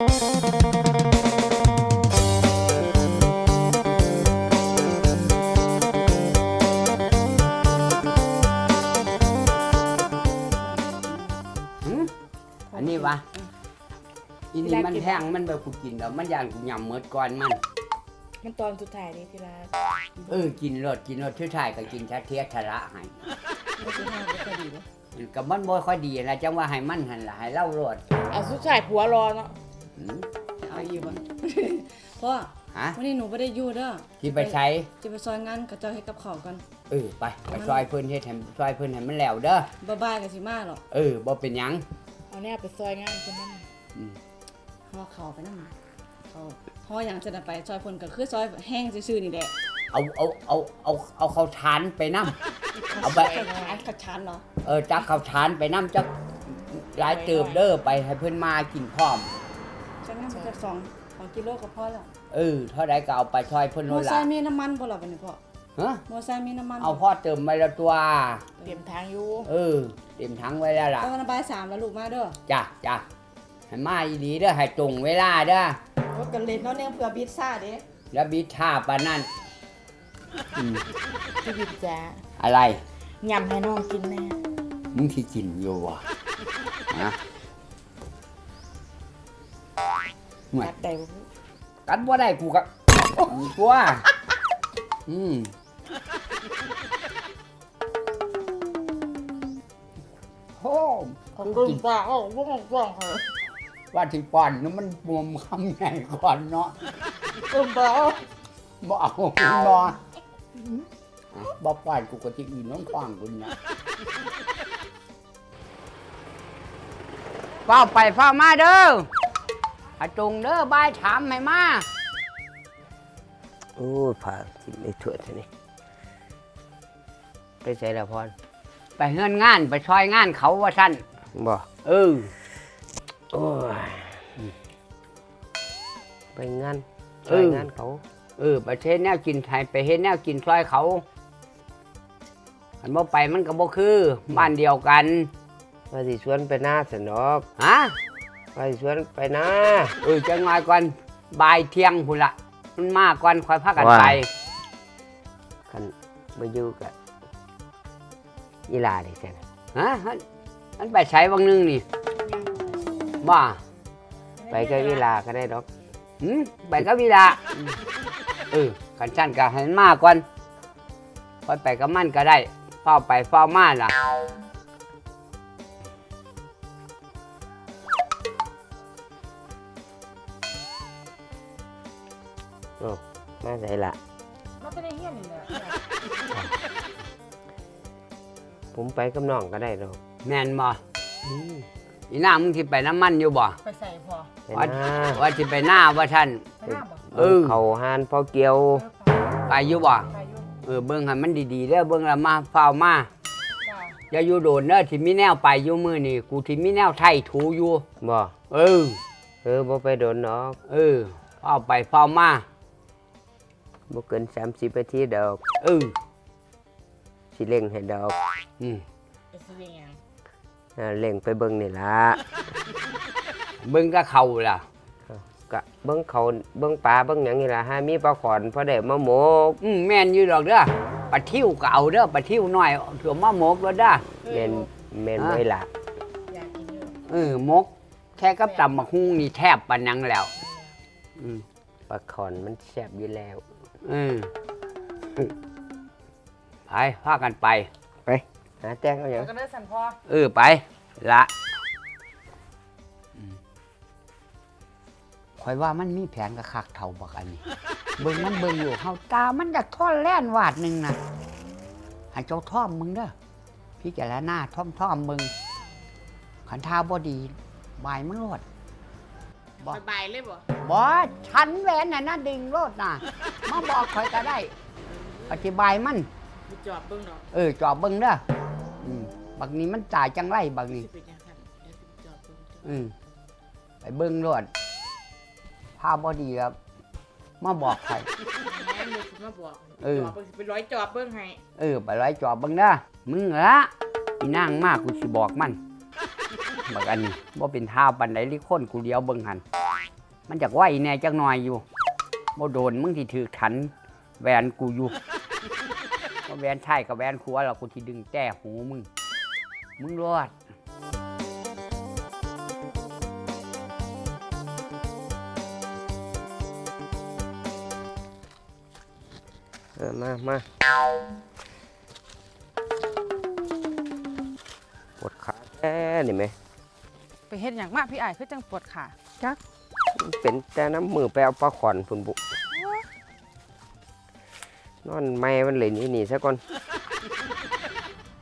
หืมอันนี้วะอีนี่มันแห้งมันแบบกูกินแล้วมันย่านกูยำเมิดก่อนมัน มันตอนสุดท้ายนี่ทีละเออ กินรสกินรสชื่อชายก็กินชาเทียชะระให้มันสุดท้ายก็ดีเลยกับมันบ่ค่อยดีนะจังว่าให้มันหันละให้เล่ารสเอาสุดท้ายผัวรอเนาะ หืมเอาอยู่บ่ พ่อฮะ วันนี้หนูไม่ได้อยู่เด้อที่ไปใช้จะไปซอยงานกับเจ้าให้กับเขาวกันเออไปไปซอยเพิ่นเฮ็ดให้ซอยเพิ่นให้มันแล้วเด้อบ่บายกับสิมาหรอกเออบ่เป็นหยังเอาแน่ไปซอยงานคนนั้นอืมห่อเขาวไปนำเขาห่อหยังจะนำไปซอยเพิ่นก็คือซอยแห้งซื่อๆนี่แหละเอาเอาเอาเอาเอาข้าวทานไปนํ เอาไปขชานขชานเนาะเออจักข้าวทานไปนํจักหลายเติบเด้อไปให้เพิ่นมากินพร้อม จังนั้นมันจะสองสองกิโลก็พอแล้วเออเท่าใดก็เอาไปซอยเพิ่นมโน่อนไซล่ะค์มีน้ำมันบ่ล่ะบัดนี้พ่อฮะมอไซค์มีน้ำมันเอาพ่อเติมไว้แล้วตัว เตรียมทางอยู่ เออ เต็มถังไว้แล้วล่ะ ต้องระบายสามแล้วลูกมาเด้อจ้ะจ้ะให้มาอีหลีเด้อให้ตรงเวลาเด้อรถกันเล่นเนาะเนี่ยเผื่อบิดซ่าเด้แล้วบิดท่าปานนั่นอืมพี่บิดจ้าอะไร ยำให้น้องกินแน่มึงที่กินอยู่วะนะ ห่วยกัดได้บ่กัดบ่ได้กูกับกลัวอืมโอ้ขอบคุณป้าโอ้บ่ของป้องเหรอว่าที่ป้อนนี่มันบวมคำใหญ่ก่อนเนาะคุณป้าบ่เอานอนบ่ป้อนกูก็ที่อื่นน้องฟังคุณนะเฝ้าไปเฝ้ามาเด้อ อาจงเด้อบายถามให้มาโอ้ยผ่ากินได้ถั่วทีนี้ไปใส่ละพร ไปเฮือนงานไปช่อยงานเขาว่าสั้นบ่เออโอ้ยไปงานเอช่วยองานเขา เออไปเฮ็ดแนวกินไทยไปเฮ็ดแนวกินช่อยเขาอันบ่ไปมันก็บ่คือ บ้านเดียวกันว่าสิชวนไปหน้าสนอกฮะ ว่าสิชวนไปหน้าเออจังไงก่อนบ่ายเที่ยงพุ่นละมันมาก่อนค่อยพากันไปคันมาอยู่กับอีหลาดิจังฮะมันมันไปใช้บางนึงนี่บ่าไปกับอีหลาก็ได้ดอกหืมไปกับวีละเออขันชั้นก็ให้มันมาก่อนค่อยไปกับมันก็ได้เฝ้าไปเฝ้ามาล่ะ โอ้มาใส่ละมันเป็นไอ้เหี้ยนี่แหละผมไปกับน้องก็ได้ดอกแม่นบ่อืมอีนางมึงสิไปน้ำมันอยู่บ่ไปใส่พอไปหน้าว่าสิไปหน้าว่าท่าน ไปหน้าบ่เออ เขาหานพอเกี่ยวไปอยู่บ่ไปอยู่เออเบิ่งให้มันดีๆเด้อเบิ่งและมาเฝ้ามาจ้าอย่าอยู่โดนเด้อที่มีแนวไปอยู่มื้อนี่กูที่มีแนวไทยถูอยู่ บ่เออ เออบ่ไปโดนดอก เออเฝ้าไปเฝ้ามา บ่เกิน30นาทีดอกเออสิเร่งให้ดอกอืมไปซื้อยังอ่าเร่งไปเบิ่งนี่ล่ะเบิ่งก็เข้าล่ะกะเบิ่งเขาเบิ่งปลาเบิ่งหยังนี่ล่ะหามีปลาขอนพอได้มาหมกอืมแม่นอยู่ดอกเด้อปลาทิวก็เอาเด้อปลาทิวน้อยถั่วมะหมกแล้วเด้อ แม่นแม่นอะ ไว้ล่ะอยากกินอยู่เออหมก แค่กับตำบักฮุ่งนี่แทบปานนังแล้ว อืมปลาขอนมันแซ่บอยู่แล้ว เออไปพากันไป ไปหาแจ้งเอาหยังก็ได้สั่นพอเออไป ละอืมคอยว่ามันมีแผนกระคักเท่าบักอันนี้ เบิ่งมันเบิ่งอยู่เฮาตามันจะท่อนแล่นวาดหนึ่งนะให้เจ้าท่อมมึงเด้อพี่แกแล้วหน้าท่อมท่อมมึง ขันท่าบ่ดี บายมันโลดบ่บายเลยบ่ บ่ฉันแหวนน่ะนะดึงโลดน่ะ มาบอกคอยก็ได้ อธิบายมัน ไปจอบเบิ่งเนาะเออจอบเบิ่งเด้ออืมบักนี้มันจ่ายจังไรบักนี้ สิเป็นจังซั่นเดี๋ยวสิไปจอบเบิ่งอืมไปเบิ้งรวดภาพบอดีครับ มาบอกใครแม่นบ่สิมาบอกเออ จอบเบิ่งสิไปร้อยจอบเบิ่งให้เออ ไปไล่จอบเบิ้งเด้อมึงละอีนางมากกูสิบอกมัน บักอันนี้ว่าเป็นท่าปันไดลิคนกูเดียวเบิ้งหัน มันจากไหวแหน่จักหน่อยอยู่บ่โดนมึงที่ถือขันแหวนกูอยู่ว่าแหวนใช่กับแหวนครัวแล้วกูที่ดึงแต้หูมึง มึงรอดเออมามาปวดขาแท้นี่ไหม ไปเฮ็ดหยังมากพี่อ้ายคือจังปวดขา เป็นแต่น้ำมือไปเอาปลาขอนพุ่นบุนอนไม่มันเลยนี่นี่ซะก่อน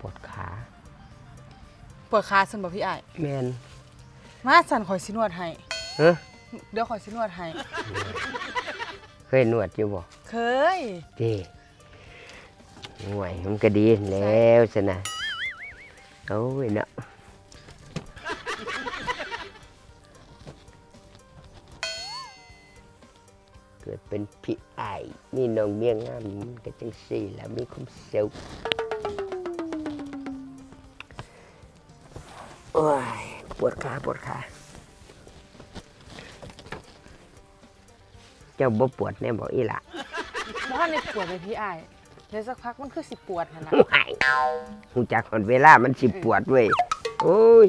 ปวดขาปวดขาซั่นบ่พี่อ้ายแมนมาสั่นข่อยสินวดให้เฮ้อเดี๋ยวข่อยสินวดให้เคยนวดอยู่บ่เคยดีห่วยมันก็ดีแล้วสินะโอ้ยเนาะ เกิดเป็นพี่ไอ้ายนี่น้องเมียงามมันก็จังสี่แล้วมีความสุขโอ้ยปวดขาปวดขาเจ้าบ่ปวดแน่บอกอีหละบ่ทันได้ปวดเลยพี่อ้ายเดี๋ยวสักพักมันคือสิปวดหั่นน่ะไม่หูจักคนเวลามันสิปวดเว้ยโอ้ย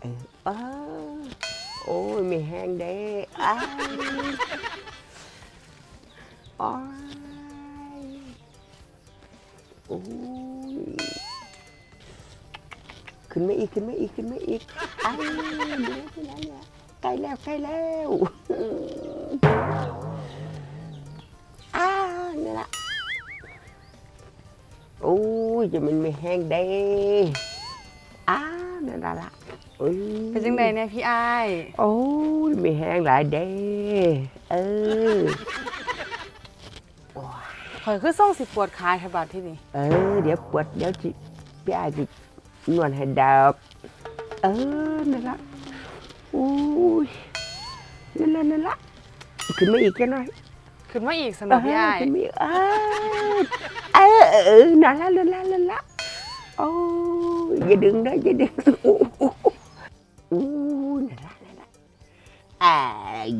เอออ้าว โอ้ยไม่แห้งเด้อ้ายอ้ายโอ้ยขึ้นมาอีกขึ้นมาอีกขึ้นมาอีกอ้ายเดี๋ยวขึ้นแล้วเนี่ยใกล้แล้วใกล้แล้วอ้าวนี่ละโอ้ยจะมันไม่แห้งเด้อ้าวนั่นละ โอ้ยเป็นจังไดเนี่ยพี่อ้ายโอ้ยไม่แห้งหลายเด้เออข่อยคือส่งสิปวดขาแถวบาดที่นี่เออ เดี๋ยวปวดเดี๋ยวจิพี่อายจินวดให้ดอกเออนั่นละโอ้ยนั่นละนั่นละขึ้นมาอีกแค่หน่อยขึ้นมาอีกสำหรับพี่อ้ายเขึ้นมาอีกเออเออเออเออนั่นละนั่นละนั่นละโอ้ยอย่าดึงนะอย่าดึงโอ้โหโอ้ยนั่นละนั่นละอ่า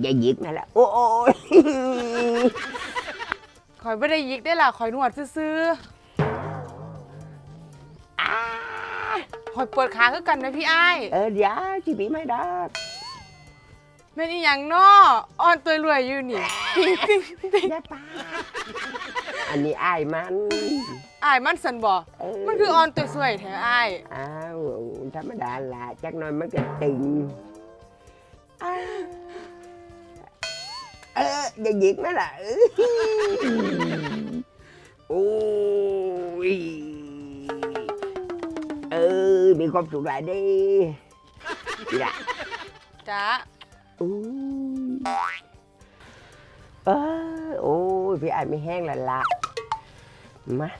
อย่าหยิกนั่นละโอ้ยข่อยบ่ได้ยิกได้ล่ะข่อยนวดซื่ออ่าๆข่อยปวดขาคือกันนะพี่อ้ายเออเดี๋ยวจีบีไม่ได้แม่นอีหยังน้ออ่อนตัวรวยอยู่นี่ อย่าปาอันนี้อายมัน อ้ายมันสันบ่เออมันคืออ่อนตัวสวยแท้อ้ายอ้าวธรรมดาละจักหน่อยมันก็ตึงอ่าเอออย่าหยิกนะล่ะเออโอ้ยเออ มีความสุขหลายเดีนี่ละจ้าโอ้ยเออโอ้ยพี่อายไม่แห้งแล้วละมา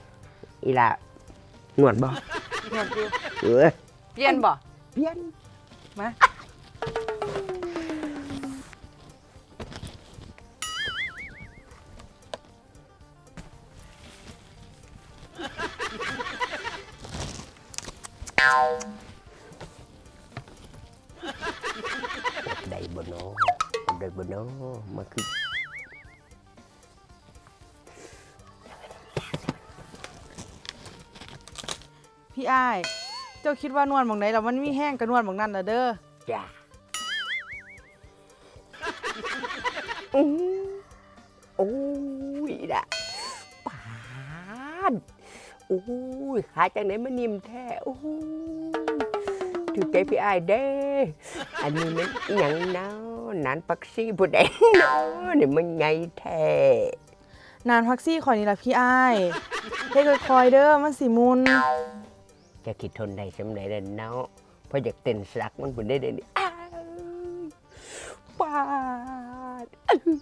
อีละหนวดบ่นวดอยู่เออเปลี่ยนบ่เปลี่ยนมาได้บ่เนาะได้บ่เนาะมาคือ พี่อ้าย เจ้าคิดว่านวดหมองไหนแล้วมันมีแห้งก็นวดหมองนั้นน่ะเด้อจ้าอื้อโอ้ยนะปานโอ้ยขาจากไหนมานิ่มแท้โอ้ยถือใจพี่อายเด้ อันนี้มันอหยังเนาะนันปักซี่ผู้ใดเนาะนี่มันไงแท้ นานพักซี่ข่อยนี่ล่ะพี่อ้ายเฮ็ดค่อยๆเด้อมันสิมุน จะคิดทนได้สำเร็จแล้วเนาะเพราะอยากเต้นสักมันผู้ได้เด้นี่อ้าวปาดอื้อ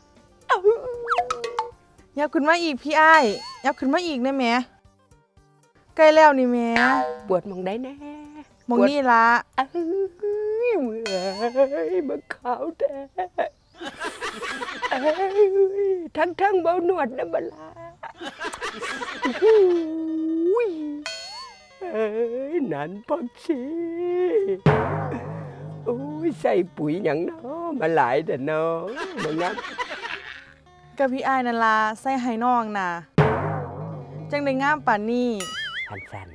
อ้าวยับขึ้นมาอีกพี่อ้ายยับขึ้นมาอีกได้ไหมใกล้แล้วนี่แหม่ปวดหมองได้แน่หมองนี่ละเอ้ยเมื่อยมันขาวแท้เอ้ยทั้งทั้งๆเบาหนวดนะบลาโอ้ยเอ้ย นันพักชีโโอ้ยใส่ปุ๋ยหยังเนาะมาหลายแต่เนาะบ่งั้นกับพี่อ้ายนั่นล่ะใส่ให้น้องน่ะจังได้งามปานนี้พันสัน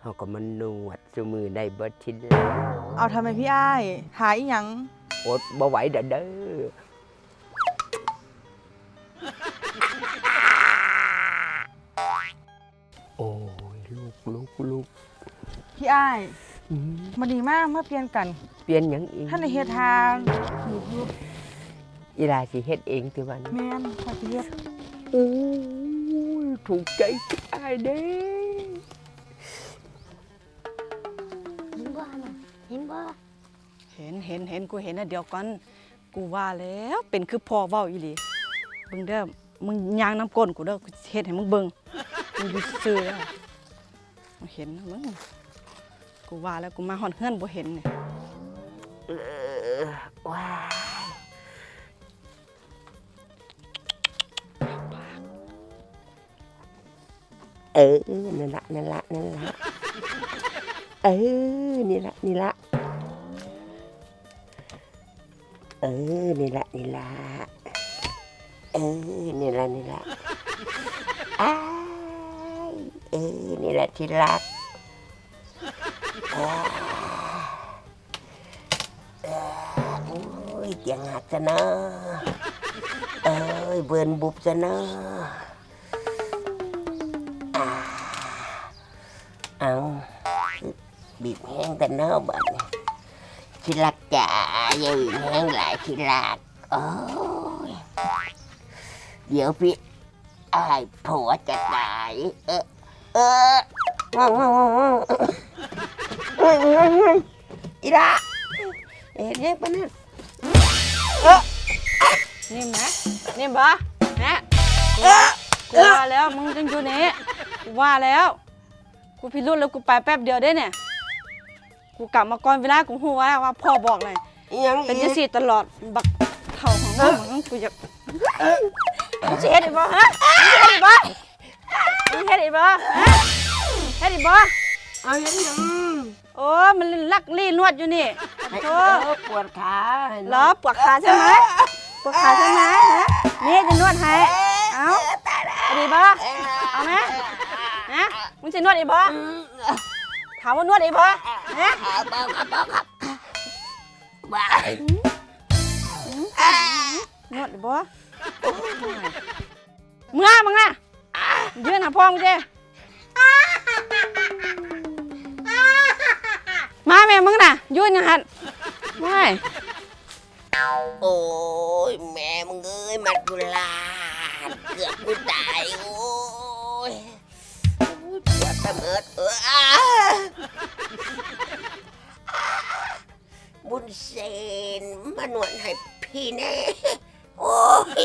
เฮาก็มานวดซุมือได้เบิดชิ้นละเอาทำไมพี่อ้ายหาอีหยังอดบ่ไหวเด้อเด้อ กลูกลูกพี่อ้ายอืมมาดีมากมาเปลี่ยนกัน เปลี่ยนหยังอีกท่านในเฮ็ดทางหนูอยู่อีลาสิเฮ็ดเองติวันแม่นพอสิเฮ็ดโอ้ยถูกใจไอ้ายเด้เห็นบ่น่ะเห็นบ่เห็นเห็นเห็นกูเห็นนะเดี๋ยวก่อนกูว่าแล้วเป็นคือพ่อเว้าอีหลีเบิ่งเด้อมึงยางน้ำก้นกูเด้อกูเฮ็ดให้มึงเบิ่งมึงอยู่ซื่อๆ เห็นมึงกูว่าแล้วกูมาฮอดเฮือนบ่เห็นเนี่ยเออว้าเออนั่นละนั่นละนั่นละเออนี่ละนี่ละเออนี่ละนี่ละเออนี่ละนี่ละอ้า เออนี่แหละที่รักโอ้ยเจียงหักซะนะเอ้ยเบิร์นบุบซะนะอ่าเอาบีบแห้งแต่เนาะบัดนี้ที่รักจ๋าอย่าบีบแห้งหลายที่รักโอ้ยเดี๋ยวพี่อายผัวจะตายเออ เอออีละเอ๊ะเนี่ยปะเนี่ยนี่แหมนี่บ่แหมกูกูว่าแล้วมึงจังอยู่นี่กูว่าแล้ว กูพิรุธแล้วกูไปแป๊บเดียวได้เนี่ย กูกลับมาก่อนเวลากูฮู้ว่าว่าพ่อบอกเลยยังเป็นอีจังสีตลอดบักเท่าของมึงกูอยากเฮ็ดอีบ่ฮะเฮ็ดอีบ่ มึงเฮ็ดอีบ่ฮะเฮ็ดอีบ่เอาเห็นยังโอ้มันลักลี่นวดอยู่นี่ให้โธ่เออปวดขาเหรอปวดขาใช่ไหมปวดขาใช่ไหมฮะนี่จะนวดให้ เอาเอาดีบ่เอาไหมฮะมึงจะนวดอีบ่ถามว่านวดอีบ่ฮะเอาเบาครับเบาครับบ้านวดอีบ่มึงอะมึงอะ ยืนหาพ่อมึงเจ้มาแม่มึงน่ะยืนอย่างหันไม่โอ้ยแม่มึงเอ้ยมัดกุลาดเกือบกูตายโอ้ยปวดตะเมิดเออบุญเซนมานวดให้พี่แน่โอ้ย